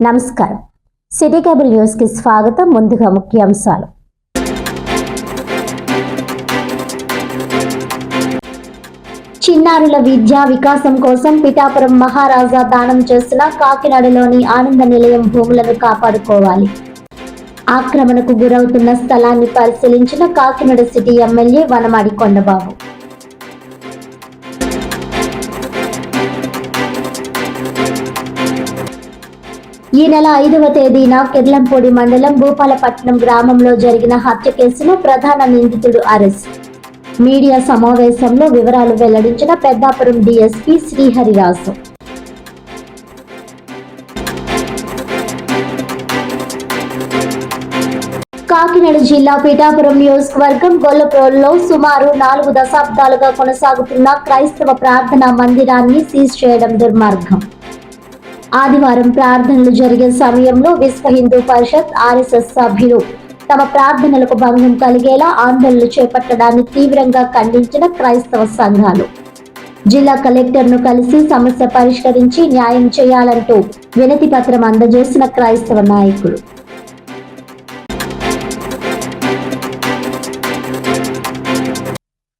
నమస్కారం. City cable న్యూస్కి స్వాగతం. ముందుగా ముఖ్యాంశాలు. చిన్నారుల విద్యా వికాసం కోసం పిఠాపురం మహారాజా దానం చేసిన కాకినాడలోని ఆనంద నిలయం భూములను కాపాడుకోవాలి. ఆక్రమణకు గురవుతున్న స్థలాన్ని పరిశీలించిన కాకినాడ సిటీ ఎమ్మెల్యే వనమాడి కొండబాబు. ఈ నెల ఐదవ తేదీన కిర్లంపూడి మండలం భూపాలపట్నం గ్రామంలో జరిగిన హత్య కేసులో ప్రధాన నిందితుడు అరెస్ట్. మీడియా సమావేశంలో వివరాలు వెల్లడించిన పెద్దాపురం డిఎస్పి శ్రీహరిరాజు. కాకినాడ జిల్లా పిఠాపురం నియోజకవర్గం గొల్లప్రోల్లో సుమారు నాలుగు దశాబ్దాలుగా కొనసాగుతున్న క్రైస్తవ ప్రార్థనా మందిరాన్ని సీజ్ చేయడం దుర్మార్గం. ఆదివారం ప్రార్థనలు జరిగే సమయంలో విశ్వ హిందూ పరిషత్ ఆర్ఎస్ఎస్ సభ్యులు తమ ప్రార్థనలకు భంగం కలిగేలా ఆందోళనలు చేపట్టడాన్ని తీవ్రంగా ఖండించిన క్రైస్తవ సంఘాలు. జిల్లా కలెక్టర్ను కలిసి సమస్య పరిష్కరించి న్యాయం చేయాలంటూ వినతి పత్రం అందజేసిన క్రైస్తవ నాయకులు.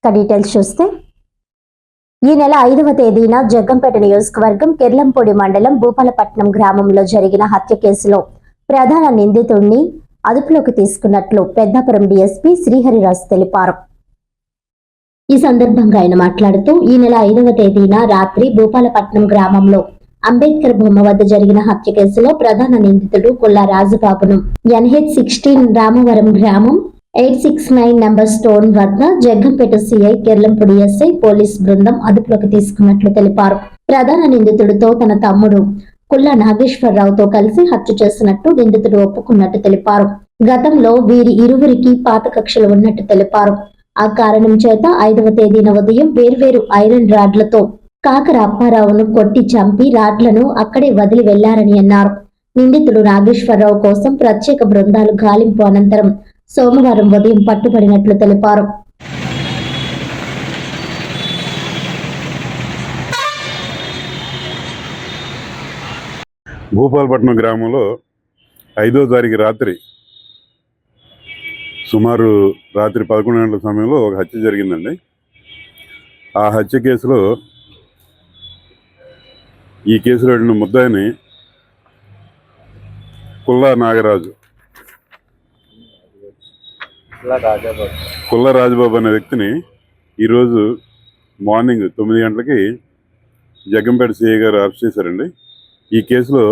డీటెయిల్స్ చూస్తే ఈ నెల ఐదవ తేదీన జగ్గంపేట నియోజకవర్గం కిర్లంపూడి మండలం భూపాలపట్నం గ్రామంలో జరిగిన హత్య కేసులో ప్రధాన నిందితుడిని అదుపులోకి తీసుకున్నట్లు పెద్దాపురం డీఎస్పీ శ్రీహరిరాజు తెలిపారు. ఈ సందర్భంగా ఆయన మాట్లాడుతూ ఈ నెల ఐదవ తేదీన రాత్రి భూపాలపట్నం గ్రామంలో అంబేద్కర్ బొమ్మ వద్ద జరిగిన హత్య కేసులో ప్రధాన నిందితుడు కొల్లా రాజుబాబును ఎన్హెచ్ సిక్స్టీన్ రామవరం గ్రామం eight six nine number stone వద్ద Jaggampeta CI Kerlampudi SI police బృందం అదుపులోకి తీసుకున్నట్లు తెలిపారు. ప్రధాన నిందితుడితో తన తమ్ముడు కుల్లా నాగేశ్వరరావుతో కలిసి హత్య చేసినట్టు నిందితుడు ఒప్పుకున్నట్టు తెలిపారు. గతంలో వీరి ఇరువురికి పాత కక్షలు ఉన్నట్టు తెలిపారు. ఆ కారణం చేత ఐదవ తేదీన ఉదయం వేర్వేరు ఐరన్ రాడ్లతో కాకర అప్పారావును కొట్టి చంపి రాడ్లను అక్కడే వదిలి వెళ్ళారని అన్నారు. నిందితుడు నాగేశ్వరరావు కోసం ప్రత్యేక బృందాలు గాలింపు అనంతరం సోమవారం ఉదయం పట్టుబడినట్లు తెలిపారు. భూపాలపట్నం గ్రామంలో ఐదో తారీఖు రాత్రి సుమారు రాత్రి పదకొండు గంటల సమయంలో ఒక హత్య జరిగిందండి. ఆ హత్య కేసులో ఈ కేసులో వెళ్ళిన ముద్దాయిని కుల్లా నాగరాజు రాజాబాబు. కుల్ల రాజబాబు అనే వ్యక్తిని ఈరోజు మార్నింగ్ తొమ్మిది గంటలకి జగ్గంపేట సిఐ గారు అరెస్ట్ చేశారండి. ఈ కేసులో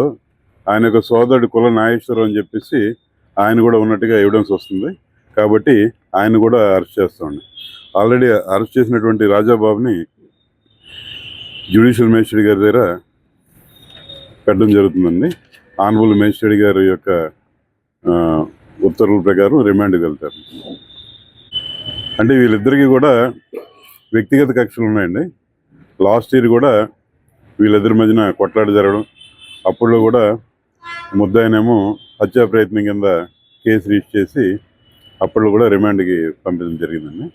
ఆయన యొక్క సోదరుడు కుల నాగేశ్వరం అని చెప్పేసి ఆయన కూడా ఉన్నట్టుగా ఎవిడెన్స్ వస్తుంది. కాబట్టి ఆయన కూడా అరెస్ట్ చేస్తామండి. ఆల్రెడీ అరెస్ట్ చేసినటువంటి రాజాబాబుని జ్యుడిషియల్ మేజిస్ట్రేట్ గారి దగ్గర పెట్టడం జరుగుతుందండి. ఆనరబుల్ మేజిస్ట్రేట్ గారి యొక్క ఉత్తర్వుల ప్రకారం రిమాండ్కి వెళ్తారు. అంటే వీళ్ళిద్దరికీ కూడా వ్యక్తిగత కక్షలు ఉన్నాయండి. లాస్ట్ ఇయర్ కూడా వీళ్ళిద్దరి మధ్యన కొట్లాట జరగడం అప్పుడు కూడా ముద్దాయనేమో హత్యా ప్రయత్నం కింద కేసు రిజిస్టర్ చేసి అప్పుడు కూడా రిమాండ్కి పంపించడం జరిగిందండి.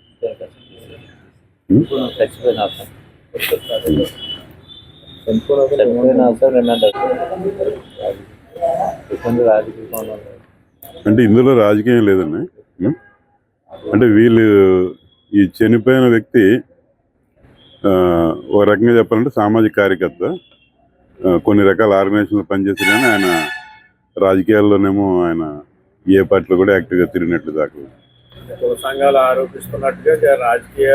రాజకీయ అంటే ఇందులో రాజకీయం లేదండి? అంటే వీళ్ళు ఈ చనిపోయిన వ్యక్తి ఒక రకంగా చెప్పాలంటే సామాజిక కార్యకర్త. కొన్ని రకాల ఆర్గనైజేషన్లు పనిచేసి కానీ ఆయన రాజకీయాల్లోనేమో ఆయన ఏ పార్టీలో కూడా యాక్టివ్గా తిరిగినట్లు దాకా. సంఘాలు ఆరోపిస్తున్నట్టుగా రాజకీయ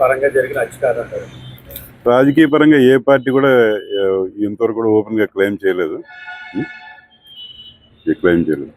పరంగా జరిగిన అధికారం రాజకీయ పరంగా ఏ పార్టీ కూడా ఇంతవరకు కూడా ఓపెన్గా క్లెయిమ్ చేయలేదు. క్లెయిమ్ చేయలేదు.